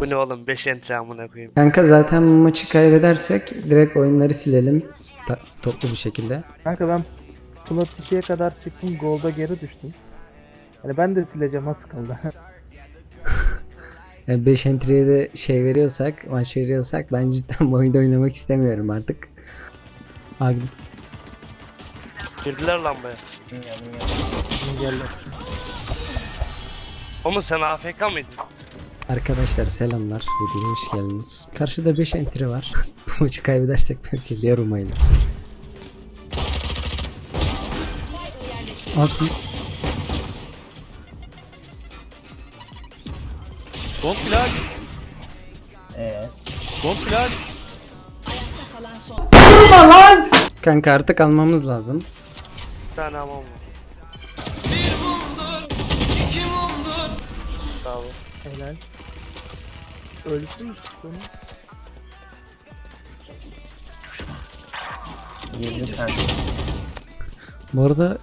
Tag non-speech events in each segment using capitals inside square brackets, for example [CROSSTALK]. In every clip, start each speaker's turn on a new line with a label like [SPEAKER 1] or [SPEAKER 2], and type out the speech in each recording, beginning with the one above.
[SPEAKER 1] oğlum 5 entry amına koyayım.
[SPEAKER 2] Kanka zaten bu maçı kaybedersek direkt oyunları silelim. Ta- toplu bir şekilde.
[SPEAKER 3] Kanka ben Plat 2'ye kadar çıktım. Gold'a geri düştüm. Hani ben de sileceğim az kaldı. [LAUGHS]
[SPEAKER 2] 5 entry'ye de şey veriyorsak, maç veriyorsak ben cidden bu oyunda oynamak istemiyorum artık. Abi
[SPEAKER 1] Girdiler lambaya.
[SPEAKER 3] Engelli.
[SPEAKER 1] Oğlum sen AFK mıydın?
[SPEAKER 2] Arkadaşlar selamlar. Videoya hoş geldiniz. Karşıda 5 entry var. [LAUGHS] bu maçı kaybedersek ben siliyorum oyunu. Al şunu.
[SPEAKER 1] Bomb flash.
[SPEAKER 4] Ee,
[SPEAKER 1] Bomb flash.
[SPEAKER 2] Kanka artık almamız lazım.
[SPEAKER 1] Bir tane amam var. Bravo.
[SPEAKER 3] Helal. Ölsün mü sonu?
[SPEAKER 4] girdi kanka.
[SPEAKER 2] Bu arada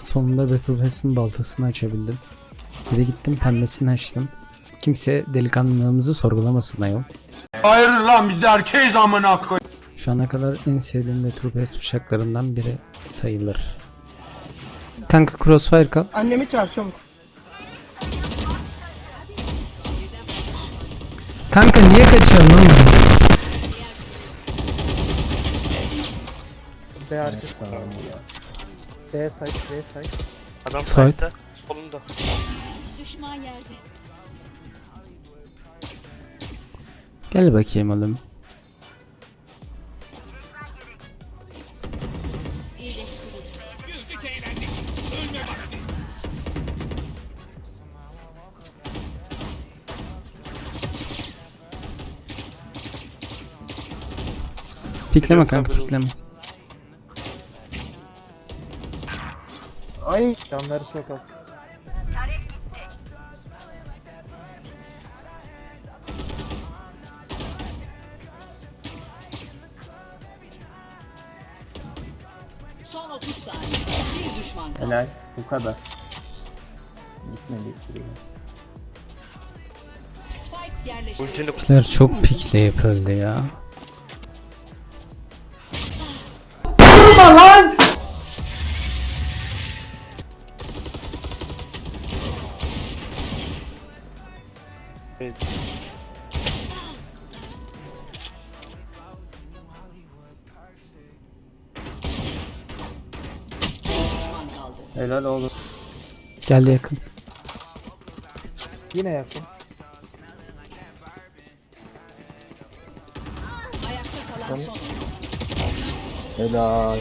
[SPEAKER 2] sonunda Battle Pass'in baltasını açabildim. Bir de gittim pembesini açtım. Kimse delikanlılığımızı sorgulamasın ayol.
[SPEAKER 5] Hayırdır lan biz de erkeğiz amına koy.
[SPEAKER 2] Şu ana kadar en sevdiğim Battle Pass bıçaklarından biri sayılır. Kanka Crossfire kal.
[SPEAKER 3] Annemi çağır
[SPEAKER 2] Kanka niye kaçıyorsun lan?
[SPEAKER 3] B arkası.
[SPEAKER 4] Sağ ol.
[SPEAKER 3] B site, B site.
[SPEAKER 1] Adam
[SPEAKER 2] Sait.
[SPEAKER 1] Solunda.
[SPEAKER 6] Düşman yerde.
[SPEAKER 2] Gel bakayım oğlum.
[SPEAKER 6] İyileştirin.
[SPEAKER 2] Pikleme kanka pikleme.
[SPEAKER 4] Ay
[SPEAKER 3] Canları çok az.
[SPEAKER 6] Son 30 saniye. Bir düşman kaldı.
[SPEAKER 4] helal bu kadar. Gitmedi sürüyor.
[SPEAKER 6] Spike yerleştirildi.
[SPEAKER 1] Ultini
[SPEAKER 2] Pikler çok pikleyip öldü ya.
[SPEAKER 6] Kaldı.
[SPEAKER 4] Helal oğlum.
[SPEAKER 2] Geldi yakın.
[SPEAKER 3] Yine yakın.
[SPEAKER 6] Ayakta kalan son.
[SPEAKER 4] Helal.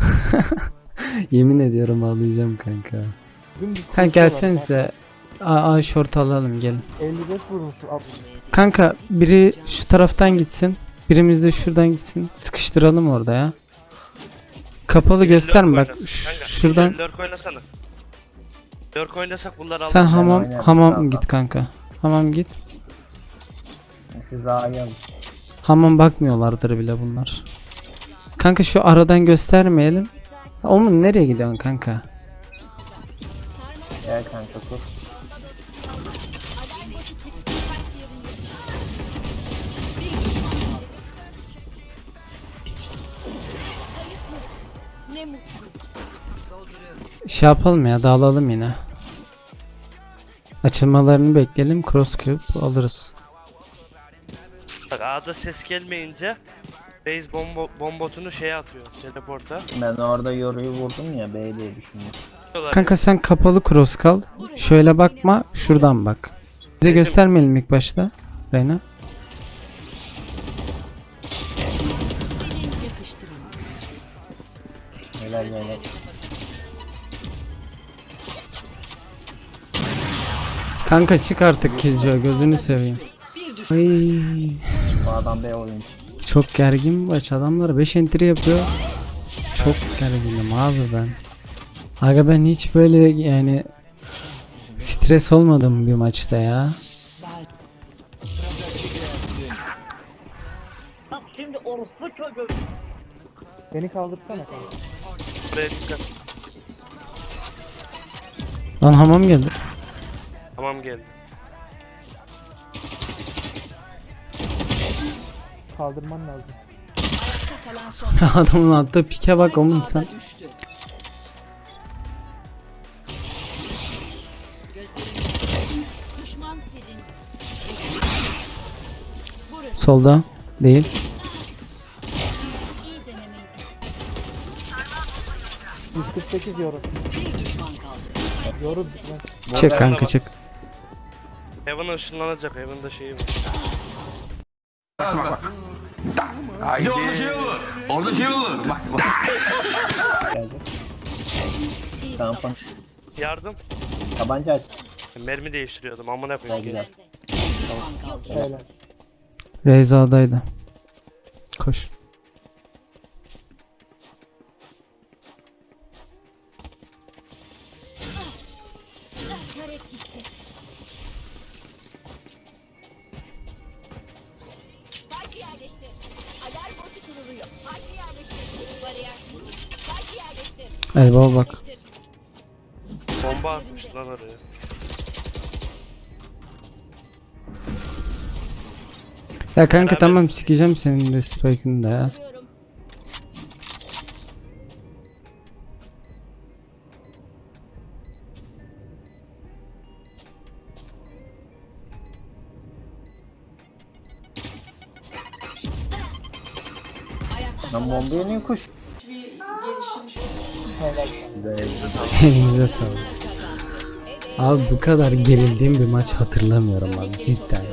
[SPEAKER 4] [LAUGHS]
[SPEAKER 2] Yemin ediyorum ağlayacağım kanka. Kanka gelsenize. A, A short alalım gelin.
[SPEAKER 3] 55 vurmuş. Ab-
[SPEAKER 2] Kanka biri şu taraftan gitsin. Birimiz de şuradan gitsin. Sıkıştıralım orada ya. Kapalı gösterme bak. Ş- şuradan
[SPEAKER 1] Lurk oynasana. Lurk oynasak bunları
[SPEAKER 2] sen
[SPEAKER 1] alırız.
[SPEAKER 2] hamam
[SPEAKER 4] oynarım
[SPEAKER 2] hamam
[SPEAKER 4] birazdan.
[SPEAKER 2] git kanka. Hamam git.
[SPEAKER 4] Siz A'yı alın.
[SPEAKER 2] Hamam bakmıyorlardır bile bunlar. Kanka şu aradan göstermeyelim. Oğlum nereye gidiyorsun kanka?
[SPEAKER 4] Gel kanka kur.
[SPEAKER 2] Şey yapalım ya dağılalım yine. Açılmalarını bekleyelim. Cross cube alırız.
[SPEAKER 1] Bak A'da ses gelmeyince base bombo, bombotunu şeye atıyor. Teleporta.
[SPEAKER 4] Ben orada yoruyu vurdum ya B diye düşündüm.
[SPEAKER 2] Kanka sen kapalı cross kal. Şöyle bakma. Şuradan bak. Bize göstermeyelim ilk başta. Reyna.
[SPEAKER 4] Helal helal.
[SPEAKER 2] Kanka çık artık Killjoy gözünü seveyim. Ay,
[SPEAKER 4] Bu adam B oyuncu.
[SPEAKER 2] çok gergin bu maç. Adamlar 5 entry yapıyor. Çok gerginim abi ben. Aga ben hiç böyle yani stres olmadım bir maçta ya.
[SPEAKER 3] Beni kaldırsana.
[SPEAKER 1] Buraya dikkat.
[SPEAKER 2] Lan hamam geldi.
[SPEAKER 1] Tamam geldi.
[SPEAKER 3] Kaldırman lazım. [LAUGHS]
[SPEAKER 2] Adamın attığı pike bak oğlum sen. Solda değil.
[SPEAKER 3] 148 euro.
[SPEAKER 6] Bir düşman kaldı.
[SPEAKER 3] Euro bitmez.
[SPEAKER 2] Çık kanka çık.
[SPEAKER 1] Heaven ışınlanacak. Heaven'da şeyi var.
[SPEAKER 5] Haydi. Orada şey olur. Orada şey olur. Bak bak.
[SPEAKER 4] Tampon.
[SPEAKER 1] Yardım.
[SPEAKER 4] Tabanca aç.
[SPEAKER 1] Mermi değiştiriyordum. Amına koyayım.
[SPEAKER 4] Güzel.
[SPEAKER 6] Düşman kaldı.
[SPEAKER 3] Helal.
[SPEAKER 2] Reza'daydı. Koş. Elbow bak.
[SPEAKER 1] Bomba atmış lan oraya.
[SPEAKER 2] Ya kanka
[SPEAKER 1] Beraber-
[SPEAKER 2] tamam sikeceğim senin de spike'ını da ya.
[SPEAKER 4] Lan bombaya niye koş?
[SPEAKER 2] Elinize sağlık. Abi bu kadar gerildiğim bir maç hatırlamıyorum abi cidden.